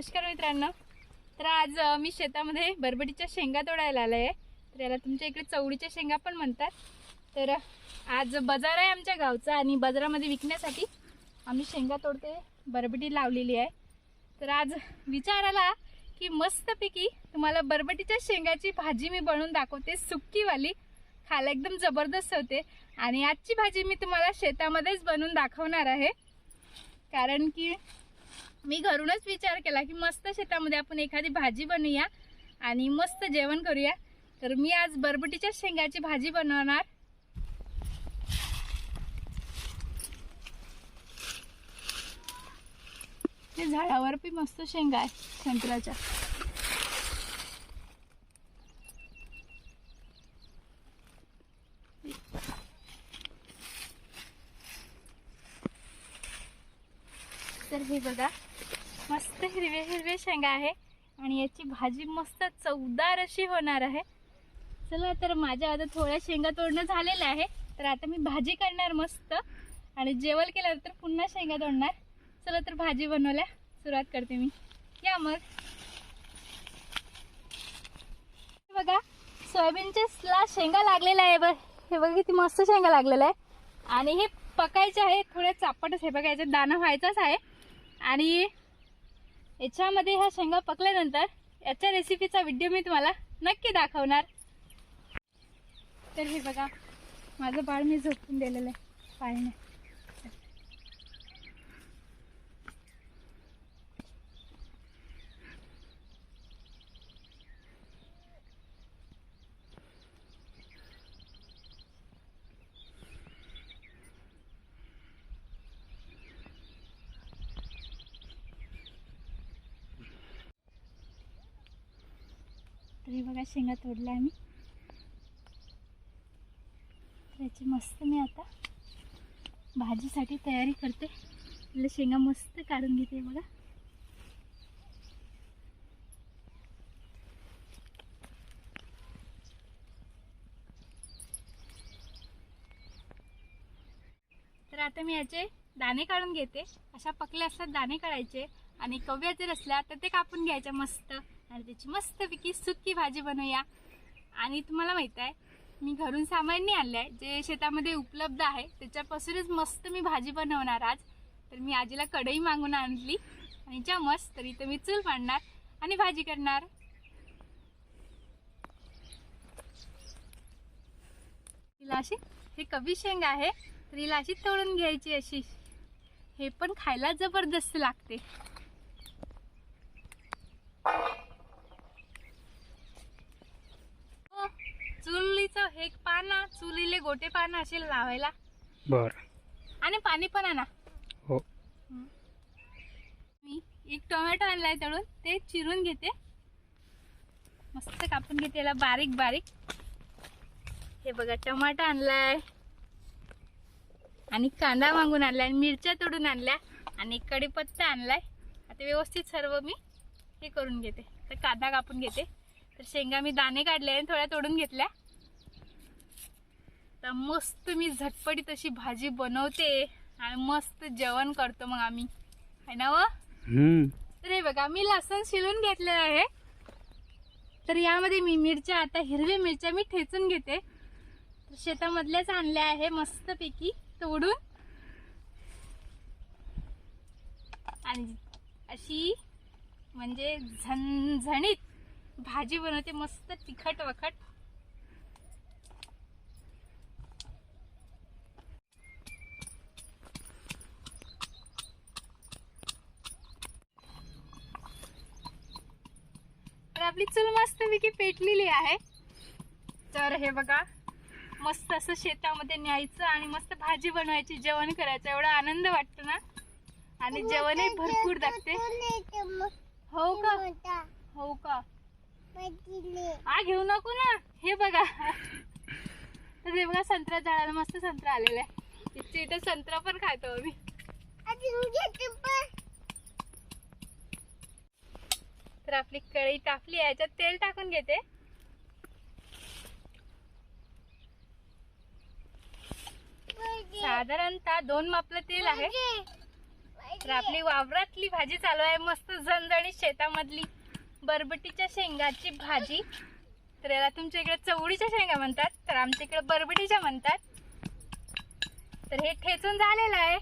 नमस्कार मित्रांनो. तर आज मी शेतामध्ये बरबटीच्या शेंगा तोडायला आलं आहे तर याला तुमच्या इकडे चवळीच्या शेंगा पण म्हणतात. तर आज बाजार आहे आमच्या गावचा आणि बाजारामध्ये विकण्यासाठी आम्ही शेंगा तोडते बरबटी लावलेली आहे. तर आज विचार आला की मस्तपैकी तुम्हाला बरबटीच्या शेंगाची भाजी मी बनवून दाखवते सुक्कीवाली. खायला एकदम जबरदस्त होते. आणि आजची भाजी मी तुम्हाला शेतामध्येच बनवून दाखवणार आहे. कारण की मी घरूनच विचार केला की मस्त शेतामध्ये आपण एखादी भाजी बनवूया आणि मस्त जेवण करूया. तर मी आज बरबटीच्या शेंगाची भाजी बनवणार. ते झाडावर पण मस्त शेंगा आहे संत्र्याच्या. तर हे बघा मस्त हिरवे हिरवे शेंगा आहे. आणि याची भाजी मस्त चवदार अशी होणार आहे. चला तर माझ्या आता थोड्या शेंगा तोडणं झालेलं आहे. तर आता मी भाजी करणार मस्त. आणि जेवण केल्यानंतर पुन्हा शेंगा तोडणार. चला तर भाजी बनवल्या सुरुवात करते मी. या मग. हे बघा सोयाबीनच्या ला शेंगा लागलेला आहे बघ. हे बघा किती मस्त शेंगा लागलेला आहे. आणि हे पकायचे आहे थोडे चापटच हे बघा याच्यात दाणा व्हायचाच आहे. आणि याच्यामध्ये ह्या शेंगा पकल्यानंतर याच्या रेसिपीचा व्हिडिओ मी तुम्हाला नक्की दाखवणार. तर हे बघा माझं बाळ मी झोपून दिलेलं आहे पाळणे तरी बघा शेंगा तोडल्या आम्ही. त्याची मस्त मी आता भाजीसाठी तयारी करते. आपल्या शेंगा मस्त काढून घेते बघा. तर आता मी याचे दाणे काढून घेते. अशा पकल्या असतात दाणे काढायचे आणि कव्या जर असल्या तर ते कापून घ्यायचे मस्त. आणि त्याची मस्तपैकी सुक्की भाजी बनवूया. आणि तुम्हाला माहीत आहे मी घरून सामान नाही आणलं आहे जे शेतामध्ये उपलब्ध आहे त्याच्यापासूनच मस्त मी भाजी बनवणार आज. तर मी आजीला कढई मागून आणली. आणि ज्या मस्त तर इथं मी चूल मांडणार आणि भाजी करणार. तिला अशी हे कवी शेंग आहे तर हिला अशी तळून घ्यायची अशी. हे पण खायला जबरदस्त लागते हो, चुलीचं हे पाना चुलीले गोटे पानं असे लावायला. बर. आणि पाणी पण आणा. हो. मी एक टोमॅटो आणलाय तळून ते चिरून घेते. मस्त कापून घेते याला बारीक बारीक. हे बघा टमाटा आणलाय. आणि कांदा मागून आणलाय आणि मिरच्या तोडून आणल्या आणि कढीपत्ता आणलाय. आता व्यवस्थित सर्व मी हे करून घेते. तर कांदा कापून घेते. तर शेंगा मी दाणे काढले आणि थोड्या तोडून घेतल्या. तर मस्त मी झटपटीत अशी भाजी बनवते आणि मस्त जेवण करतो मग आम्ही. आहे ना व? तर हे बघा मी लसूण शिलून घेतलेलं आहे. तर यामध्ये मी मिरच्या आता हिरव्या मिरच्या मी ठेचून घेते. तर शेतामधल्याच आणल्या आहे मस्तपैकी तोडून. आणि अशी म्हणजे झणझणीत भाजी बनवते मस्त तिखट वखट. आपली चूल मस्तपैकी पेटलेली आहे. तर हे बघा मस्त असं शेतामध्ये न्यायचं आणि मस्त भाजी बनवायची जेवण करायचं. एवढा आनंद वाटतो ना? आणि जेवणही भरपूर लागते. हो का? हो का? आ घेऊ नको ना. हे बघा. तर हे बघा संत्रा झाडाला मस्त संत्रा आलेला आहे. इथे इथे संत्रा पण खातो आम्ही. तर आपली कढई तापली आहे याच्यात तेल टाकून घेते. साधारणतः दोन मापलं तेल आहे. तर आपली वावरातली भाजी चालू आहे मस्त झणझणीत शेतामधली बरबटीच्या शेंगाची भाजी. तर याला तुमच्या इकडे चवळीच्या शेंगा म्हणतात तर आमच्या इकडे बरबटीच्या म्हणतात. तर हे ठेचून झालेलं आहे.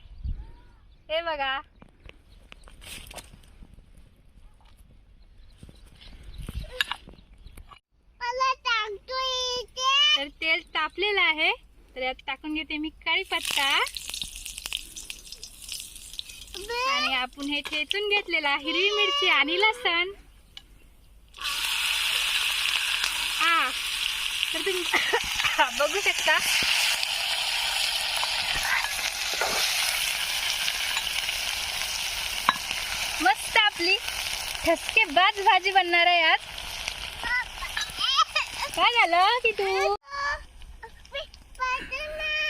हे बघा तर तेल तापलेलं आहे. तर यात टाकून घेते मी कढीपत्ता आणि आपण हे ठेचून घेतलेला हिरवी मिरची आणि लसण. हा तर तुम्ही बघू शकता. मस्त आपली ठसकेबाज भाजी बनणार आहे आज. काय झालं की तू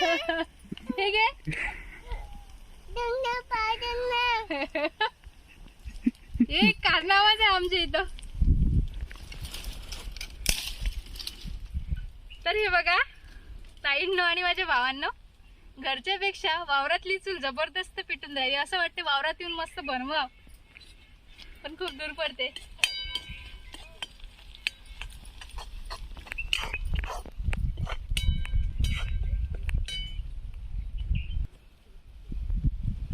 ठीक आहे हे कारनामाच आहे आमच्या इथं तर हे बघा ताईंनो आणि माझ्या भावांनो घरच्यापेक्षा वावरातली चूल जबरदस्त पिटून राहिली असं वाटते वावरात येऊन मस्त बनवा पण खूप दूर पडते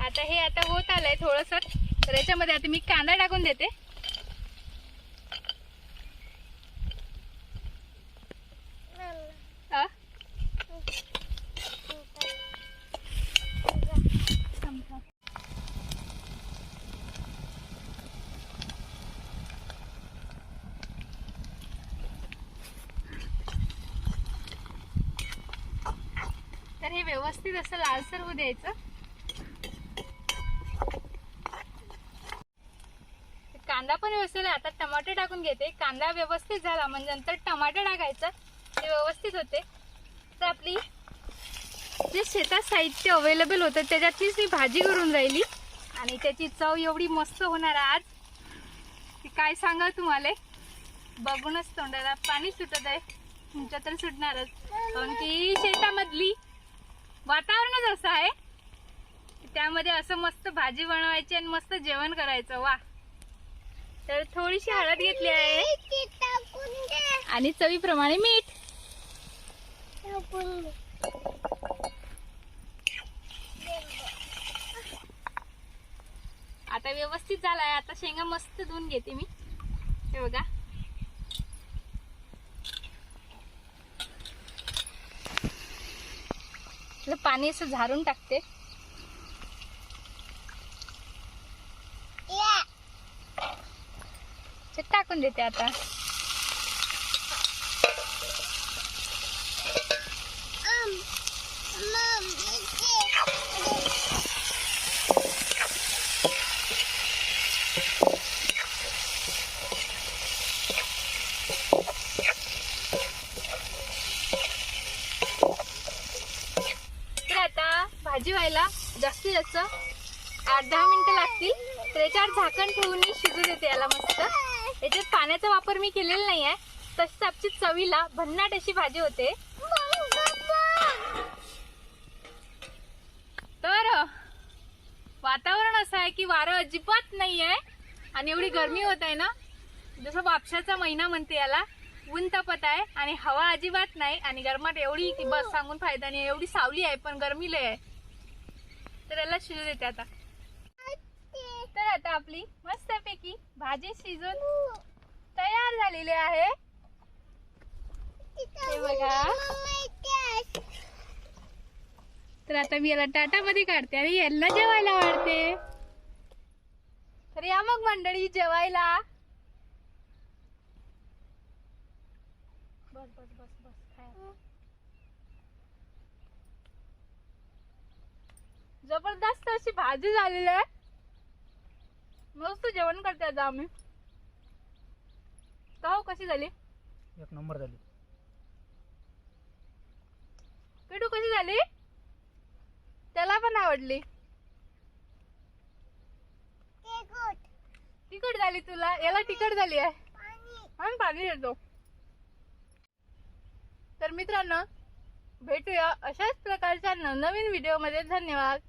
आता हे आता होत आलंय थोडस. तर याच्यामध्ये आता मी कांदा टाकून देते. तर हे व्यवस्थित असं लालसर होऊ द्यायचं कांदा पण व्यवस्थित आता टमाटे टाकून घेते. कांदा व्यवस्थित झाला. म्हणजे नंतर टमाटे टाकायचं. ते व्यवस्थित होते. तर आपली जे शेतात साहित्य अवेलेबल होतं त्याच्यातलीच मी भाजी करून राहिली. आणि त्याची चव एवढी मस्त होणार आज. की काय सांगा तुम्हाला? बघूनच तोंडाला पाणी सुटत आहे. तुमच्या तर सुटणारच. कारण की शेतामधली वातावरणच असं आहे. त्यामध्ये असं मस्त भाजी बनवायची आणि मस्त जेवण करायचं. वा. तर थोडीशी हळद घेतली आहे. आणि चवीप्रमाणे मीठ. आता व्यवस्थित झालाय. आता शेंगा मस्त धुवून घेते मी. हे बघा. पाणी असं झारून टाकते. ते टाकून देते आता. तर आता भाजी व्हायला जास्तीत जास्त आठ दहा मिनिटं लागतील. तर याच्यावर झाकण ठेवून शिजू देते याला मस्त. याच्यात पाण्याचा वापर मी केलेला नाही आहे तशीच आपची चवीला भन्नाट अशी भाजी होते. तर वातावरण असं आहे की वारं अजिबात नाही आहे आणि एवढी गरमी होत आहे ना? जसं वापशाचा महिना म्हणते याला ऊन तपत आहे आणि हवा अजिबात नाही आणि गरमाट एवढी की बस सांगून फायदा नाही एवढी सावली आहे पण गरमी लय आहे. तर याला शिजू देते आता. तर आता आपली मस्तपैकी भाजी शिजून तयार झालेली आहे. हे बघा. तर आता मी याला टाटा मध्ये काढते आणि यांना जेवायला वाढते. तर या मग मंडळी जेवायला. बस बस बस बस. खायला. जबरदस्त अशी भाजी झालेली आहे. मस्त जेवण करते आता आम्ही. का हो कशी झाली? एक नंबर झाली. पेटू कशी झाली? त्याला पण आवडली. तिखट. झाली तुला? याला तिखट झाली आहे. आणि पाणी देतो तर मित्रांनो भेटूया अशाच प्रकारच्या नवनवीन व्हिडिओमध्ये धन्यवाद.